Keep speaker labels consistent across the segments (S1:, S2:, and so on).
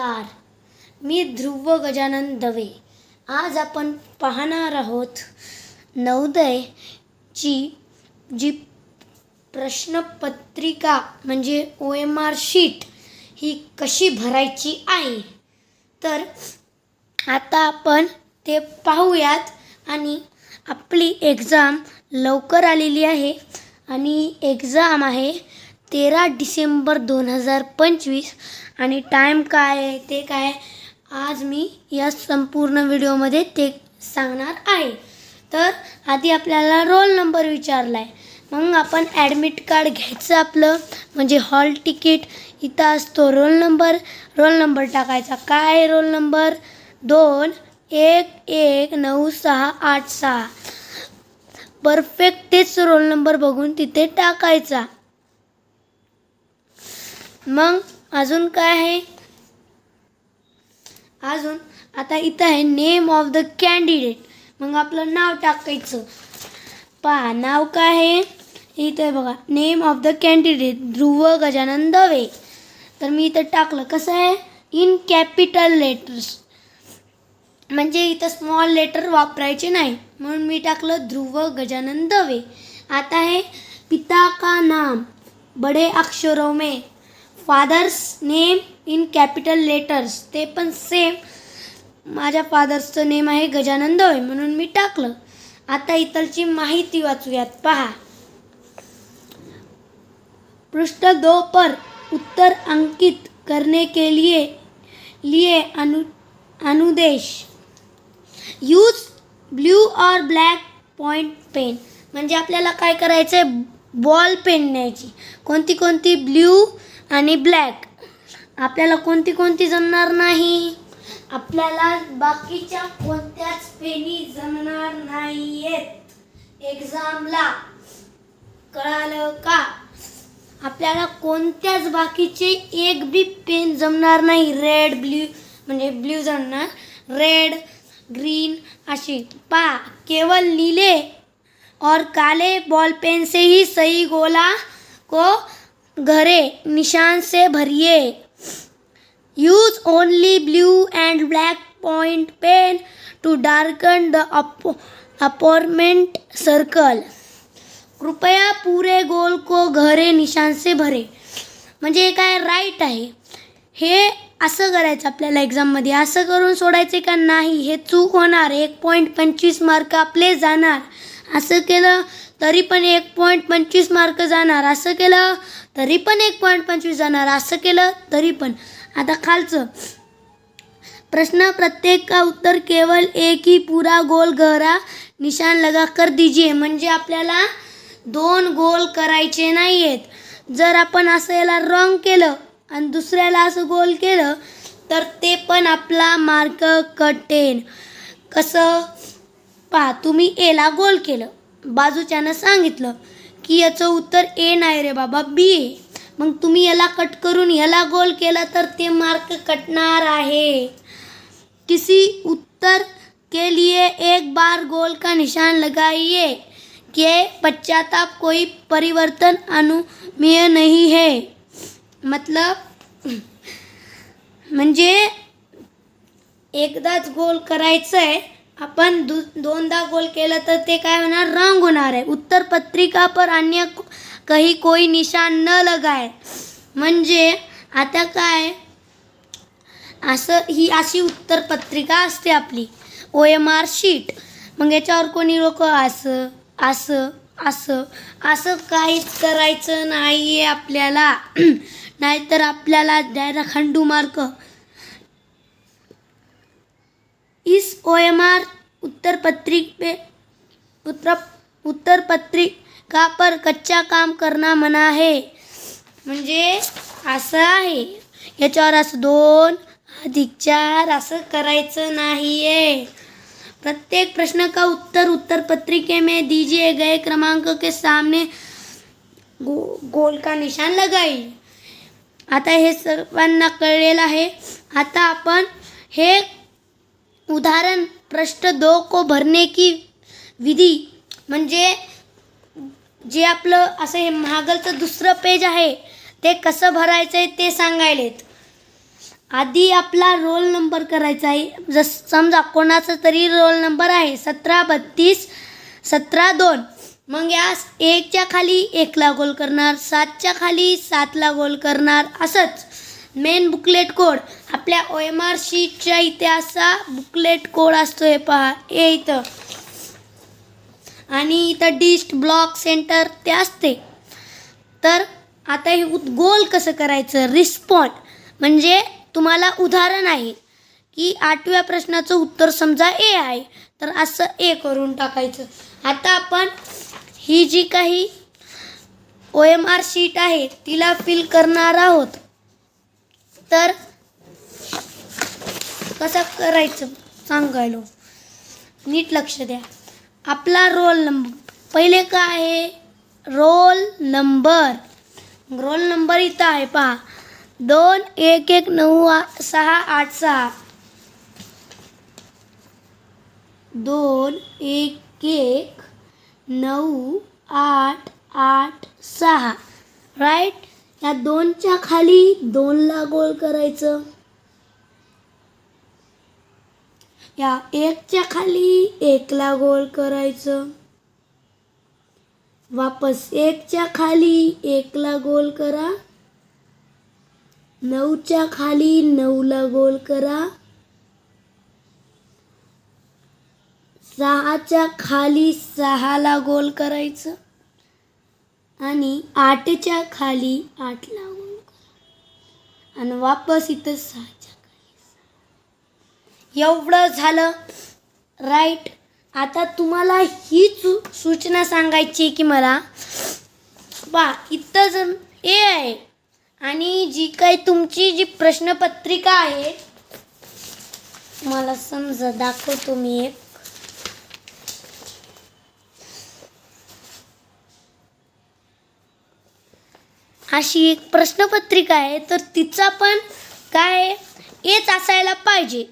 S1: नमस्कार मी ध्रुव गजानन दवे. आज आपण पाहणार आहोत नवोदयची जी प्रश्नपत्रिका म्हणजे ओ एम आर शीट ही कशी भरायची आहे? तर आता आपण ते पाहूयात आणि आपली एक्झाम लवकर आलेली आहे आणि एक्झाम आहे तेरा डिसेंबर दोन हजार पंचवीस. आणि टाईम काय आहे ते काय आज मी या संपूर्ण व्हिडिओमध्ये ते सांगणार आहे. तर आधी आपल्याला रोल नंबर विचारला आहे मग आपण ॲडमिट कार्ड घ्यायचं आपलं म्हणजे हॉल तिकीट इथं असतो रोल नंबर रोल नंबर टाकायचा. काय रोल नंबर दोन एक एक नऊ सहा आठ सहा. परफेक्ट तेच रोल नंबर बघून तिथे टाकायचा. मग अजून काय आहे? अजून आता इथं आहे नेम ऑफ द कॅन्डिडेट मग आपलं नाव टाकायचं. पहा नाव काय आहे? इथं आहे बघा name of the candidate Dhruv Gajanan Dave. तर मी इथं टाकलं कसं आहे? इन कॅपिटल लेटर्स म्हणजे इथं स्मॉल लेटर वापरायचे नाही. म्हणून मी टाकलं ध्रुव गजानन दवे. आता आहे पिता का नाम? बडे अक्षरों में. Father's name in capital letters. ते पण सेम. माझ्या फादर्सचं नेम आहे गजानन दवे म्हणून मी टाकलं. आता इथलची माहिती वाचूयात. पहा. पृष्ठ दो पर उत्तर अंकित करने के लिए लिए अनु अनुदेश. यूज ब्ल्यू और ब्लॅक पॉइंट पेन म्हणजे आपल्याला काय करायचं आहे बॉल पेन न्यायची. कोणती कोणती? ब्ल्यू आणि ब्लॅक आपल्याला कोणती कोणती जमणार नाही? आपल्याला बाकीच्या कोणत्याच पेनी जमणार नाही आहेत एक्झामला कळालं का? आपल्याला कोणत्याच बाकीचे एक बी पेन जमणार नाही. रेड ब्ल्यू म्हणजे ब्ल्यू जमणार. रेड ग्रीन अशी. पा केवल नीले और काले बॉल पेन से ही सही गोला को घरे निशान से भरिए। Use only blue and black point pen to darken the appropriate circle कृपया पूरे गोल को घरे निशान से भरे. म्हणजे हे काय राईट आहे? हे असं करायचं आपल्याला एक्झाममध्ये असं करून सोडायचे का नाही? हे चूक होणार. एक पॉईंट पंचवीस मार्क आपले जाणार. असं केलं तरी पण एक पॉईंट पंचवीस मार्क जाणार. असं केलं तरी पण एक पॉईंट पंचवीस जाणार. असं केलं तरी पण. आता खालचं. प्रश्न प्रत्येक का उत्तर केवळ एक ही पुरा गोल गहरा निशान लगा कर दीजिए. म्हणजे आपल्याला दोन गोल करायचे नाही आहेत जर आपण असं याला रॉंग केलं आणि दुसऱ्याला असं गोल केलं तर ते पण आपला मार्क कटेन. कसं? पहा तुम्ही एला गोल केलं. बाजूच्यानं सांगितलं. की याचं उत्तर ए नाही रे बाबा बी मग तुम्ही याला कट करून याला गोल केला तर ते मार्क कटणार आहे. किसी उत्तर के लिए एक बार गोल का निशान लगाइए. के पश्चाताप कोई परिवर्तन अनुमेय नहीं है. मतलब म्हणजे एकदाच गोल करायचं आहे आपण दु दोनदा गोल केलं तर ते काय होणार? रंग होणार आहे. उत्तर पत्रिका पर अन्य काही कोई निशान न लगाय. म्हणजे आता काय? असं ही अशी उत्तर पत्रिका असते आपली. ओ एम आर शीट मग याच्यावर कोणी लोक असं असं असं असं काहीच करायचं नाही आहे आपल्याला. नाहीतर आपल्याला द्यायला खंडू मार्क. इस ओ एम आर उत्तर पत्रिक पे उत्तर उत्तर पत्रिका पर कच्चा काम करना मना आहे म्हणजे असं आहे. याच्यावर असं दोन अधिक चार असं करायचं नाही आहे प्रत्येक प्रश्न का उत्तर उत्तर पत्रिके में दीजिए गए क्रमांक के सामने गो गोल का निशान लगाई. आता हे सर्वांना कळलेलं आहे. आता आपण हे उदाहरण प्रश्न दो को भरने की विधी म्हणजे जे आपलं असं हे महागलचं दुसरं पेज आहे ते कसं भरायचं आहे ते सांगायलेत. आधी आपला रोल नंबर करायचा आहे. जस समजा कोणाचा तरी रोल नंबर आहे सतरा बत्तीस सतरा दोन. मग या एकच्या खाली एकला गोल करणार सातच्या खाली सातला गोल करणार असंच. Main booklet code. आपल्या ओ एम आर शीटच्या इतिहासा बुकलेट कोड असतो हे पहा. हे इथं. आणि इथं डिस्ट ब्लॉक सेंटर ते असते. तर आता हे गोल कसं करायचं? रिस्पॉन्ड म्हणजे तुम्हाला उदाहरण आहे की आठव्या प्रश्नाचं उत्तर समजा ए आहे. तर असं ए करून टाकायचं. आता आपण ही जी काही ओ एम आर शीट आहे तिला फिल करणार आहोत. तर कसं करायचं सांगायलो? नीट लक्ष द्या. आपला रोल नंबर पहिले काय आहे? Roll number. रोल नंबर इथं आहे पहा. दोन एक एक नऊ आ- सहा आठ सहा. दोन एक एक नऊ आठ आठ सहा. राईट या दोनच्या खाली दोनला गोल करायचं. या एकच्या खाली एकला गोल करायचं. वापस एकच्या खाली एकला गोल करा. नऊच्या खाली नऊला गोल करा. सहाच्या खाली सहाला गोल करायचं. आणि आठच्या खाली आठ लावून करा. आणि वापस इथं सहाच्या खाली. एवढं झालं. राईट आता तुम्हाला ही सूचना सांगायची आहे की मला बा इथं जर ए आहे आणि जी काही तुमची जी प्रश्नपत्रिका आहे मला समजा दाखवतो मी एक. अशी एक प्रश्नपत्रिका आहे तर तिचा पण काय एच असायला पाहिजे.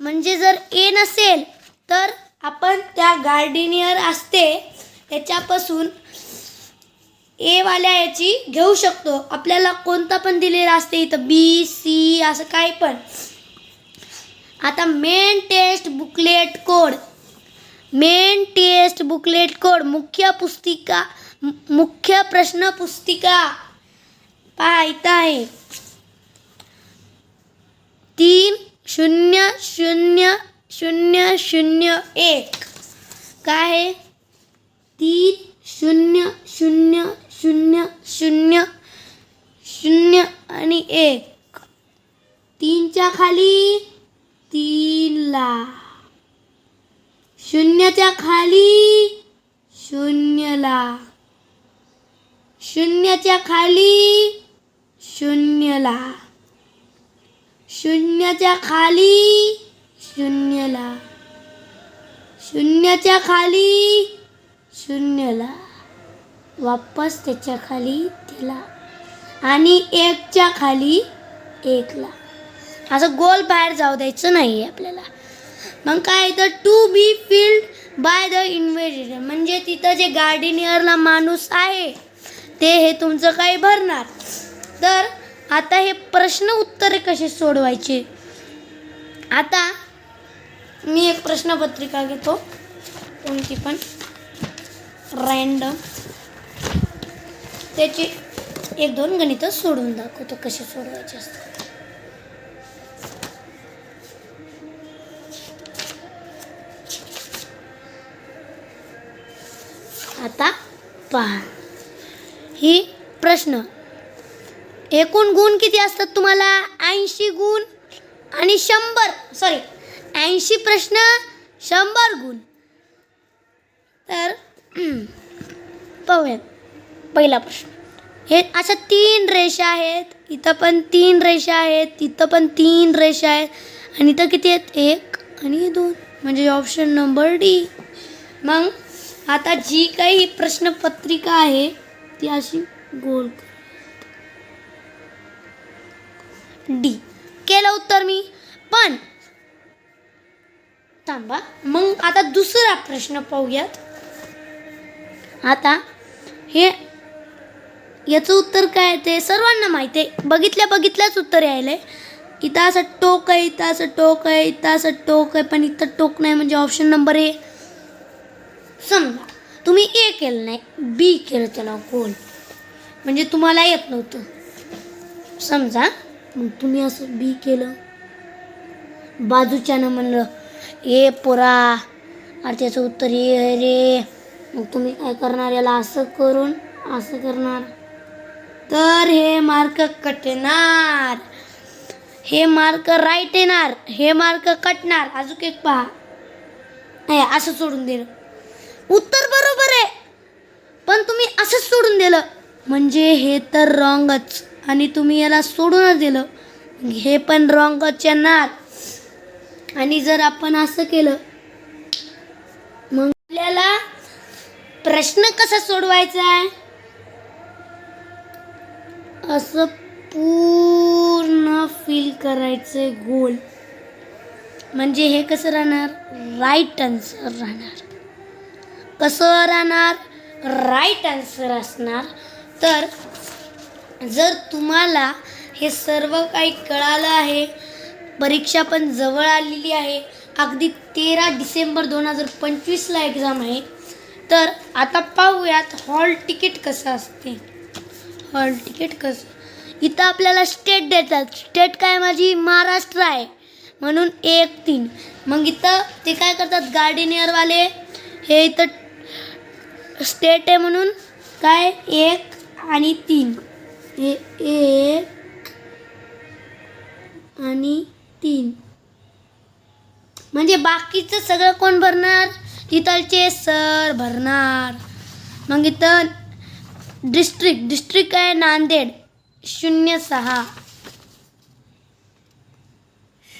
S1: म्हणजे जर ए नसेल तर आपण त्या गार्डिनियर असते त्याच्यापासून एवाल्या याची घेऊ शकतो. आपल्याला कोणता पण दिलेला असते इथं बी सी असं काही पण. आता main test booklet code main test booklet code मुख्य पुस्तिका मुख्य प्रश्न पुस्तिका पाहायचा आहे तीन शून्य शून्य शून्य शून्य एक. काय आहे? तीन शून्य शून्य शून्य शून्य शून्य आणि एक. तीनच्या खाली तीनला. शून्यच्या खाली शून्यला. शून्यच्या खाली. शून्यला. शून्यच्या खाली. शून्यला. शून्याच्या खाली. शून्यला. वापस त्याच्याखाली त्याला. आणि एकच्या खाली एकला. असं गोल बाहेर जाऊ द्यायचं नाही आहे आपल्याला. मग काय तर to be filled by the invigilator म्हणजे तिथं जे गार्डिनियरला माणूस आहे ते हे तुमचं काही भरणार. तर आता हे प्रश्न उत्तरे कसे सोडवायचे? आता मी एक प्रश्नपत्रिका घेतो. कोणती पण? रँडम त्याची एक दोन गणित सोडून दाखवतो कसे सोडवायचे असतात. आता पहा. ही प्रश्न. एकूण गुण किती असतात तुम्हाला? ऐंशी गुण आणि शंभर सॉरी ऐंशी प्रश्न शंभर गुण. तर पाहूयात. पहिला प्रश्न. हे अशा तीन रेषा आहेत. इथं पण तीन रेषा आहेत इथं पण तीन रेषा आहेत. आणि इथं किती आहेत? एक आणि दोन. म्हणजे ऑप्शन नंबर डी मग आता जी काही प्रश्नपत्रिका आहे ती अशी गोल डी. केलं उत्तर मी. पण थांबा मग आता दुसरा प्रश्न पाहूयात. आता हे याचं उत्तर काय ते सर्वांना माहिती आहे. बघितल्या बघितल्याच उत्तर यायलंय. इथं असं टोक आहे इथं असं टोक आहे इथं असं टोक आहे पण इथं टोक नाही म्हणजे ऑप्शन नंबर ए. समजा. तुम्ही ए केलं नाही बी केलं त्याला गोल म्हणजे तुम्हाला येत नव्हतं. समजा मग तुम्ही असं बी केलं. बाजूच्यानं म्हणलं ए पोरा अरे त्याचं उत्तर ए रे. मग तुम्ही काय करणार? याला असं करून असं करणार. तर हे मार्क कटणार. हे मार्क राईट येणार. हे मार्क कटणार. अजून एक पहा. नाही असं सोडून दिलं उत्तर बरोबर आहे. पण तुम्ही असंच सोडून दिलं. म्हणजे हे तर रॉंगच आणि तुम्ही याला सोडूनच दिलं. हे पण रॉंगच येणार आणि जर आपण असं केलं मग आपल्याला प्रश्न कसा सोडवायचा आहे? असं पूर्ण फील करायचं गोल म्हणजे हे कसं राहणार? राईट आन्सर राहणार. कसं राहणार? राईट आन्सर असणार. तर जर तुम्हाला हे सर्व काही कळालं आहे परीक्षा पण जवळ आलेली आहे अगदी तेरा डिसेंबर दोन हजार पंचवीसला एक्झाम आहे तर आता पाहूयात हॉल तिकीट कसं असते. हॉल तिकीट कसं? इथं आपल्याला स्टेट देतात. स्टेट काय माझी? महाराष्ट्र आहे. म्हणून एक तीन. मग इथं ते काय करतात? गार्डिनियरवाले हे इथं स्टेट आहे म्हणून काय? एक आणि तीन. ए एक आणि तीन. म्हणजे बाकीचं सगळं कोण भरणार? तिथलचे सर भरणार. मग इथं डिस्ट्रिक्ट डिस्ट्रिक्ट आहे नांदेड. शून्य सहा.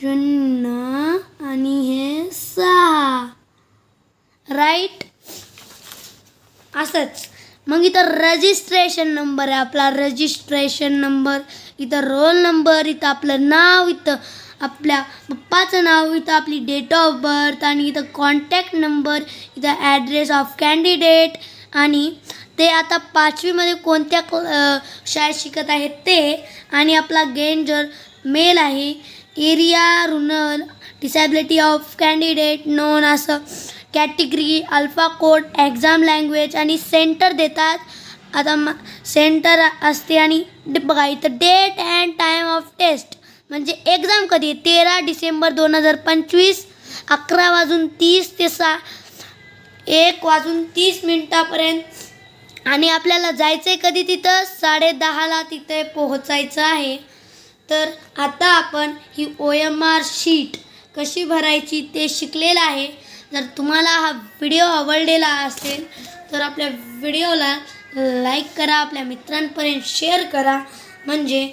S1: शून्य आणि हे सहा. राईट असंच मग इथं रजिस्ट्रेशन नंबर आहे आपला. रजिस्ट्रेशन नंबर इथं रोल नंबर इथं आपलं नाव इथं आपल्या पप्पाचं नाव इथं आपली डेट ऑफ बर्थ आणि इथं कॉन्टॅक्ट नंबर इथं ॲड्रेस ऑफ कॅन्डिडेट आणि ते आता पाचवीमध्ये कोणत्या क- शाळेत शिकत आहेत ते आणि आपला गेंजर मेल आहे एरिया रुनल डिसॅबिलिटी ऑफ कॅन्डिडेट नोन असं. Category alpha code exam language आणि सेंटर देतात. आता म सेंटर असते आणि बघा इथं date and time of test म्हणजे एक्झाम कधी? तेरा डिसेंबर दोन हजार पंचवीस अकरा वाजून तीस ते सा एक वाजून तीस मिनटापर्यंत. आणि आपल्याला जायचं आहे कधी तिथं? साडे दहाला तिथे पोहोचायचं आहे. तर आता आपण ही ओ एम आर शीट कशी भरायची ते शिकलेलं आहे. जर तुम्हाला हा व्हिडिओ आवडलेला असेल तर आपल्या व्हिडिओला लाईक करा आपल्या मित्रांपर्यंत शेअर करा. म्हणजे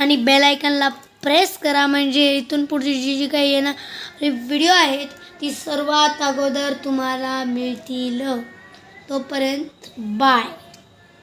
S1: आणि बेलायकनला प्रेस करा. म्हणजे इथून पुढची जी जी काही येणार व्हिडिओ आहेत ती सर्वात अगोदर तुम्हाला मिळतील. तोपर्यंत बाय.